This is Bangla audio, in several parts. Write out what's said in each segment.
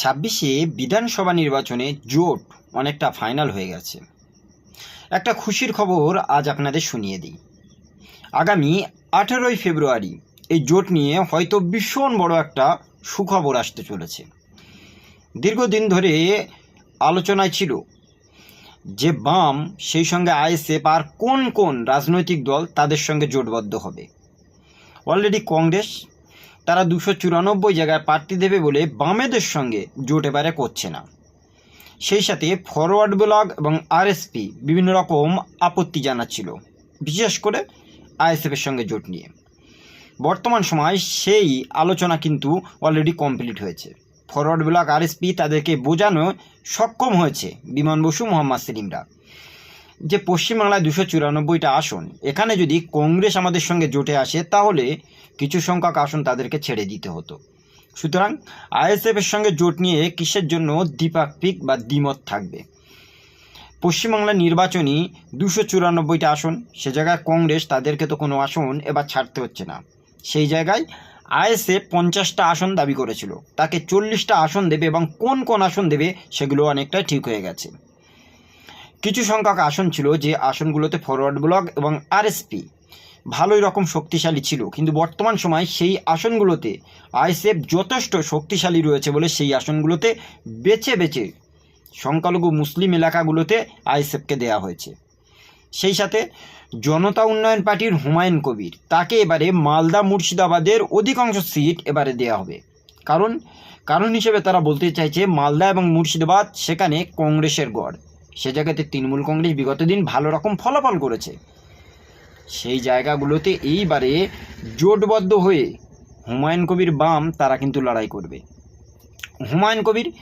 ছাব্বিশে বিধানসভা নির্বাচনে জোট অনেকটা ফাইনাল হয়ে গেছে। একটা খুশির খবর আজ আপনাদের শুনিয়ে দিই। আগামী আঠেরোই ফেব্রুয়ারি এই জোট নিয়ে হয়তো ভীষণ বড় একটা সুখবর আসতে চলেছে। দীর্ঘদিন ধরে আলোচনায় ছিল যে বাম, সেই সঙ্গে আইএসএফ আর কোন কোন রাজনৈতিক দল তাদের সঙ্গে জোটবদ্ধ হবে। অলরেডি কংগ্রেস তারা দুশো চুরানব্বই জায়গায় প্রার্থী দেবে বলে বামেদের সঙ্গে জোট এবারে করছে না। সেই সাথে ফরওয়ার্ড ব্লক এবং আরএসপি বিভিন্ন রকম আপত্তি জানাচ্ছিল, বিশেষ করে আইএসএফের সঙ্গে জোট নিয়ে। বর্তমান সময় সেই আলোচনা কিন্তু অলরেডি কমপ্লিট হয়েছে। ফরওয়ার্ড ব্লক আরএসপি তাদেরকে বোঝানো সক্ষম হয়েছে বিমান বসু মোহাম্মদ সেলিমরা। যে পশ্চিমবাংলায় দুশো চুরানব্বইটা আসন, এখানে যদি কংগ্রেস আমাদের সঙ্গে জোটে আসে, তাহলে কিছু সংখ্যক আসন তাদেরকে ছেড়ে দিতে হতো। সুতরাং আইএসএফের সঙ্গে জোট নিয়ে কিসের জন্য দ্বিপাক্ষিক বা দ্বিমত থাকবে? পশ্চিমবাংলার নির্বাচনী দুশো চুরানব্বইটা আসন, সে জায়গায় কংগ্রেস তাদেরকে তো কোনো আসন এবার ছাড়তে হচ্ছে না। সেই জায়গায় আইএসএফ পঞ্চাশটা আসন দাবি করেছিল, তাকে চল্লিশটা আসন দেবে এবং কোন কোন আসন দেবে সেগুলো অনেকটা ঠিক হয়ে গেছে। কিছু সংখ্যক আসন ছিল যে আসনগুলোতে ফরওয়ার্ড ব্লক এবং আরএসপি ভালোই রকম শক্তিশালী ছিল। কিন্তু বর্তমান সময় সেই আসনগুলোতে আইএসএফ যথেষ্ট শক্তিশালী রয়েছে বলে সেই আসনগুলোতে বেছে বেছে সংখ্যালঘু মুসলিম এলাকাগুলোতে আইএসএফকে দেওয়া হয়েছে। সেই সাথে জনতা উন্নয়ন পার্টির হুমায়ুন কবির, তাকে এবারে মালদা মুর্শিদাবাদের অধিকাংশ সিট এবারে দেওয়া হবে। কারণ কারণ হিসেবে তারা বলতে চাইছে মালদা এবং মুর্শিদাবাদ সেখানে কংগ্রেসের গড়। সে জায়গাতে তৃণমূল কংগ্রেস বিগত দিন ভালো রকম ফলাফল করেছে। সেই জায়গাগুলোতে এইবারে জোটবদ্ধ হয়ে হুমায়ুন কবির বাম তারা কিন্তু লড়াই করবে। হুমায়ুন কবির,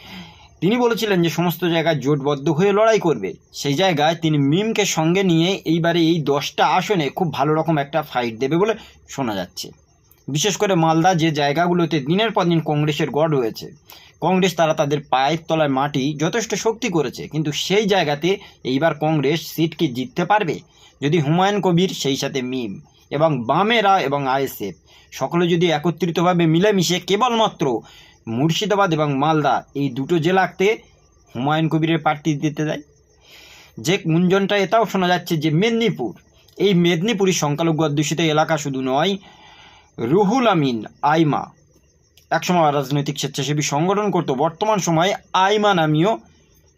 তিনি বলেছিলেন যে সমস্ত জায়গায় জোটবদ্ধ হয়ে লড়াই করবে। সেই জায়গায় তিনি মিমকে সঙ্গে নিয়ে এইবারে এই দশটা আসনে খুব ভালো রকম একটা ফাইট দেবে বলে শোনা যাচ্ছে। বিশেষ করে মালদা যে জায়গাগুলোতে দিনের পর দিন কংগ্রেসের গড় রয়েছে। কংগ্রেস তারা তাদের পায়ের তলায় মাটি যথেষ্ট শক্তি করেছে, কিন্তু সেই জায়গাতে এইবার কংগ্রেস সিটকে জিততে পারবে? যদি হুমায়ুন কবির, সেই সাথে মিম এবং বামেরা এবং আইএসএফ সকলে যদি একত্রিতভাবে মিলেমিশে কেবলমাত্র মুর্শিদাবাদ এবং মালদা এই দুটো জেলাতে হুমায়ুন কবিরের প্রার্থী দিতে দেয়? যে গুঞ্জনটা এটাও শোনা যাচ্ছে যে মেদিনীপুর, এই মেদিনীপুরই সংখ্যালঘু অধ্যুষিত এলাকা শুধু নয়, রুহুল আমিন, আইমা একসময় রাজনৈতিক স্বেচ্ছাসেবী সংগঠন করতো। বর্তমান সময়ে আইমা নামীয়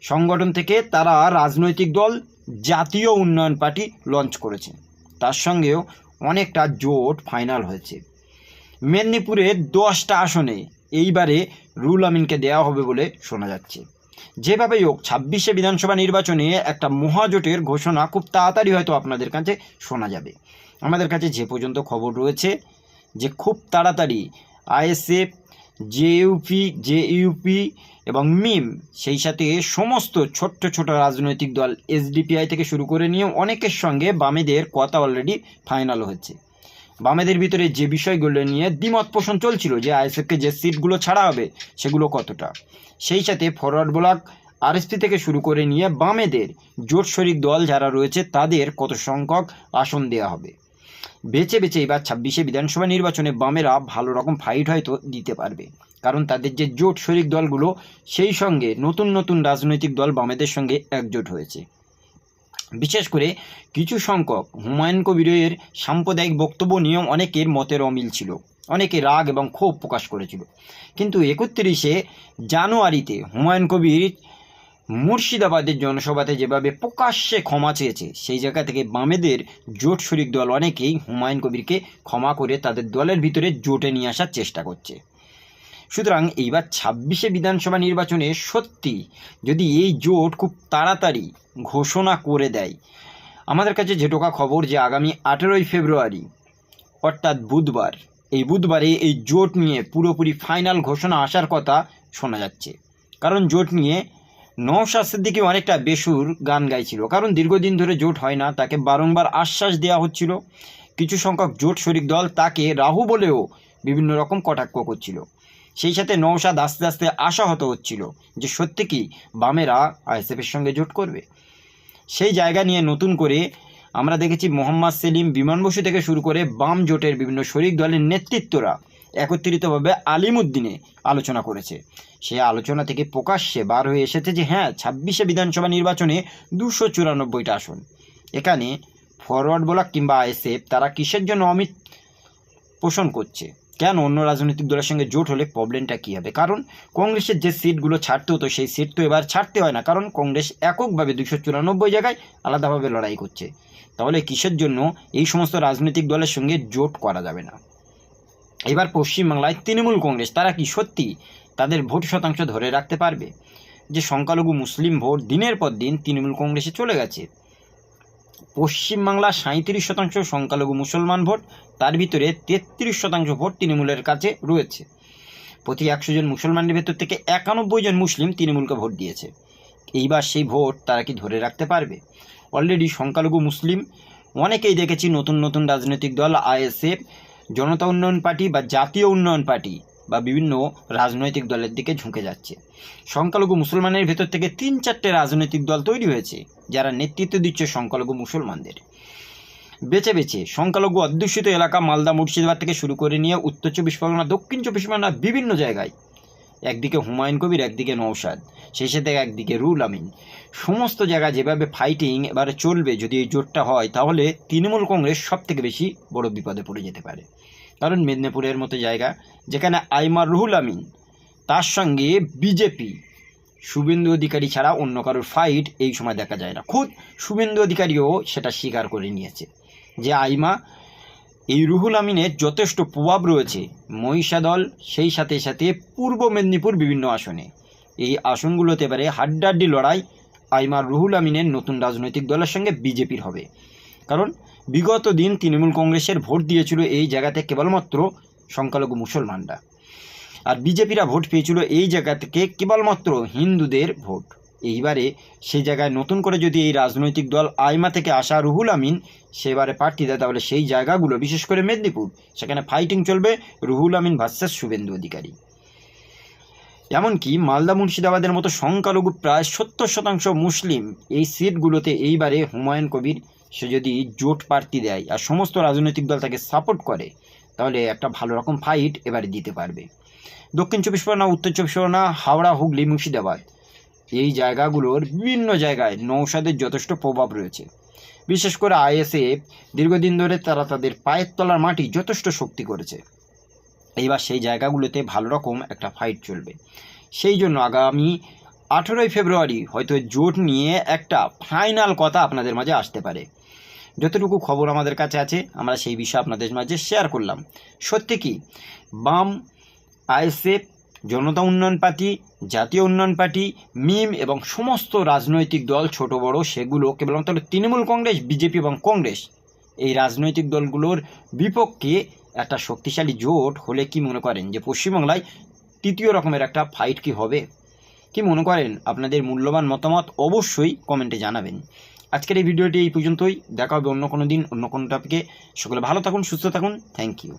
সংগঠন থেকে তারা রাজনৈতিক দল, জাতীয় উন্নয়ন পার্টি লঞ্চ করেছে। তার সঙ্গেও অনেকটা জোট ফাইনাল হয়েছে। মেদিনীপুরে দশটা আসনে এইবারে রুল আমিনকে দেওয়া হবে বলে শোনা যাচ্ছে। যেভাবেই হোক, ছাব্বিশে বিধানসভা নির্বাচনে একটা মহাজোটের ঘোষণা খুব তাড়াতাড়ি হয়তো আপনাদের কাছে শোনা যাবে। আমাদের কাছে যে পর্যন্ত খবর রয়েছে, যে খুব তাড়াতাড়ি আইএসএফ জেইউপি জেইউপি এবং মিম, সেই সাথে সমস্ত ছোট্ট ছোট রাজনৈতিক দল এসডিপিআই থেকে শুরু করে নিয়ে অনেকের সঙ্গে বামেদের কথা অলরেডি ফাইনাল হচ্ছে। বামেদের ভিতরে যে বিষয়গুলো নিয়ে দ্বিমত পোষণ চলছিল যে আইএসএফকে যে সিটগুলো ছাড়া হবে সেগুলো কতটা, সেই সাথে ফরওয়ার্ড ব্লক আরএসপি থেকে শুরু করে নিয়ে বামেদের জোট শরিক দল যারা রয়েছে তাদের কত সংখ্যক আসন দেওয়া হবে। বেছে বেছে এবার ছাব্বিশে বিধানসভা নির্বাচনে বামেরা ভালো রকম ফাইট হয়তো দিতে পারবে। কারণ তাদের যে জোট শরিক দলগুলো, সেই সঙ্গে নতুন নতুন রাজনৈতিক দল বামেদের সঙ্গে একজোট হয়েছে। বিশেষ করে কিছু সংখ্যক হুমায়ুন কবিরের সাম্প্রদায়িক বক্তব্য নিয়ম অনেকের মতের অমিল ছিল। অনেকে রাগ এবং ক্ষোভ প্রকাশ করেছিল। কিন্তু একত্রিশে জানুয়ারিতে হুমায়ুন কবির মুর্শিদাবাদের জনসভাতে যেভাবে প্রকাশ্যে ক্ষমা চেয়েছে, সেই জায়গা থেকে বামেদের জোট শরিক দল অনেকেই হুমায়ুন কবিরকে ক্ষমা করে তাদের দলের ভিতরে জোটে নিয়ে আসার চেষ্টা করছে। সুতরাং এইবার ছাব্বিশে বিধানসভা নির্বাচনে সত্যি যদি এই জোট খুব তাড়াতাড়ি ঘোষণা করে দেয়, আমাদের কাছে যেটোকা খবর যে আগামী আঠেরোই ফেব্রুয়ারি, অর্থাৎ বুধবার, এই বুধবারে এই জোট নিয়ে পুরোপুরি ফাইনাল ঘোষণা আসার কথা শোনা যাচ্ছে। কারণ জোট নিয়ে নৌশাদ সিদ্দিকি অনেকটা বেসুর গান গাইছিল। কারণ দীর্ঘদিন ধরে জোট হয় না, তাকে বারংবার আশ্বাস দেওয়া হচ্ছিল। কিছু সংখ্যক জোট শরিক দল তাকে রাহু বলেও বিভিন্ন রকম কটাক্ষ করছিল। সেই সাথে নৌশাদ আস্তে আস্তে আশাহত হচ্ছিল যে সত্যি কি বামেরা আইএসএফের সঙ্গে জোট করবে। সেই জায়গা নিয়ে নতুন করে আমরা দেখেছি মোহাম্মদ সেলিম, বিমান বসু থেকে শুরু করে বাম জোটের বিভিন্ন শরিক দলের নেতৃত্বরা একত্রিতভাবে আলিমুদ্দিনে আলোচনা করেছে। সেই আলোচনা থেকে প্রকাশ্যে বার হয়ে এসেছে যে হ্যাঁ ছাব্বিশে বিধানসভা নির্বাচনে দুশো চুরানব্বইটা আসন। এখানে ফরওয়ার্ড ব্লক কিংবা আইএসএফ তারা কিসের জন্য অমিত পোষণ করছে? কেন অন্য রাজনৈতিক দলের সঙ্গে জোট হলে প্রবলেমটা কী হবে? কারণ কংগ্রেসের যে সিটগুলো ছাড়তে হতো, সেই সিট তো এবার ছাড়তে হয় না, কারণ কংগ্রেস এককভাবে দুশো চুরানব্বই জায়গায় আলাদাভাবে লড়াই করছে। তাহলে কিসের জন্য এই সমস্ত রাজনৈতিক দলের সঙ্গে জোট করা যাবে না? এবার পশ্চিমবাংলায় তৃণমূল কংগ্রেস, তারা কি সত্যি তাদের ভোট শতাংশ ধরে রাখতে পারবে? যে সংখ্যালঘু মুসলিম ভোট দিনের পর দিন তৃণমূল কংগ্রেসে চলে গেছে। পশ্চিমবাংলা সাঁত্রিশ শতাংশ সংখ্যালঘু মুসলমান ভোট, তার ভিতরে তেত্রিশ শতাংশ ভোট তৃণমূলের কাছে রয়েছে। প্রতি একশো জন মুসলমানের ভেতর থেকে একানব্বই জন মুসলিম তৃণমূলকে ভোট দিয়েছে। এইবার সেই ভোট তারা কি ধরে রাখতে পারবে? অলরেডি সংখ্যালঘু মুসলিম, অনেকেই দেখেছি নতুন নতুন রাজনৈতিক দল, আইএসএফ জনতা উন্নয়ন পার্টি বা জাতীয় উন্নয়ন পার্টি বা বিভিন্ন রাজনৈতিক দলের দিকে ঝুঁকে যাচ্ছে। সংখ্যালঘু মুসলমানের ভেতর থেকে তিন চারটে রাজনৈতিক দল তৈরি হয়েছে, যারা নেতৃত্ব দিচ্ছে সংখ্যালঘু মুসলমানদের। বেছে বেছে সংখ্যালঘু অধ্যুষিত এলাকা মালদা মুর্শিদাবাদ থেকে শুরু করে নিয়ে উত্তর চব্বিশ পরগনা, দক্ষিণ চব্বিশ পরগনা, বিভিন্ন জায়গায় একদিকে হুমায়ুন কবির, একদিকে নৌসাদ শেষে থেকে একদিকে রুল আমিন। সমস্ত জায়গায় যেভাবে ফাইটিং এবারে চলবে, যদি এই জোটটা হয়, তাহলে তৃণমূল কংগ্রেস সব থেকে বেশি বড় বিপদে পড়ে যেতে পারে। কারণ মেদিনীপুরের মতো জায়গা, যেখানে আইমার রুহুল আমিন, তার সঙ্গে বিজেপি, শুভেন্দু অধিকারী ছাড়া অন্য কারোর ফাইট এই সময় দেখা যায় না। খুদ শুভেন্দু অধিকারীও সেটা স্বীকার করে নিয়েছে যে আইমা এই রুহুল আমিনের যথেষ্ট প্রভাব রয়েছে। মহিষা দল সেই সাথে সাথে পূর্ব মেদিনীপুর বিভিন্ন আসনে। এই আসনগুলোতে এবারে হাড্ডাহাড্ডি লড়াই আইমার রুহুল আমিনের নতুন রাজনৈতিক দলের সঙ্গে বিজেপির হবে। কারণ বিগত দিন তৃণমূল কংগ্রেসের ভোট দিয়েছিল এই জায়গাতে কেবলমাত্র সংখ্যালঘু মুসলমানরা। আর বিজেপিরা ভোট পেয়েছিল এই জায়গা থেকে কেবলমাত্র হিন্দুদের ভোট। এইবারে সেই জায়গায় নতুন করে যদি এই রাজনৈতিক দল আইমা থেকে আসা রুহুল আমিন সেবারে প্রার্থী দেয়, তাহলে সেই জায়গাগুলো, বিশেষ করে মেদিনীপুর, সেখানে ফাইটিং চলবে রুহুল আমিন ভার্সেস শুভেন্দু অধিকারী। এমনকি মালদা মুর্শিদাবাদের মতো সংখ্যালঘু প্রায় সত্তর শতাংশ মুসলিম এই সিটগুলোতে এইবারে হুমায়ুন কবির, সে যদি জোট প্রার্থী দেয় আর সমস্ত রাজনৈতিক দল তাকে সাপোর্ট করে, তাহলে একটা ভালো রকম ফাইট এবারে দিতে পারবে। দক্ষিণ চব্বিশ পরগনা, উত্তর চব্বিশ পরগনা, হাওড়া, হুগলি, মুর্শিদাবাদ। এই জায়গাগুলোর বিভিন্ন জায়গায় নৌসাদের যথেষ্ট প্রভাব রয়েছে। বিশেষ করে আইএসএফ দীর্ঘদিন ধরে তারা তাদের পায়ের তলার মাটি যথেষ্ট শক্তি করেছে। এইবার সেই জায়গাগুলোতে ভালো রকম একটা ফাইট চলবে। সেই জন্য আগামী আঠেরোই ফেব্রুয়ারি হয়তো জোট নিয়ে একটা ফাইনাল কথা আপনাদের মাঝে আসতে পারে। যতটুকু খবর আমাদের কাছে আছে, আমরা সেই বিষয়ে আপনাদের মাঝে শেয়ার করলাম। সত্যি কি? বাম আইএসএফ জনতা উন্নয়ন পার্টি, জাতীয় উন্নয়ন পার্টি, মিম এবং সমস্ত রাজনৈতিক দল, ছোট, বড়, সেগুলো, কেবলমাত্র তৃণমূল কংগ্রেস, বিজেপি এবং কংগ্রেস, এই রাজনৈতিক দলগুলোর বিপক্ষে একটা শক্তিশালী জোট হলে কি মনে করেন যে পশ্চিমবাংলায় তৃতীয় রকমের একটা ফাইট কি হবে? কি মনে করেন? আপনাদের মূল্যবান মতামত অবশ্যই কমেন্টে জানাবেন। আজকের এই ভিডিওটি এই পর্যন্তই। দেখা হবে অন্য কোনো দিন, অন্য কোনো টপিকে সকলে ভালো থাকুন, সুস্থ থাকুন। Thank you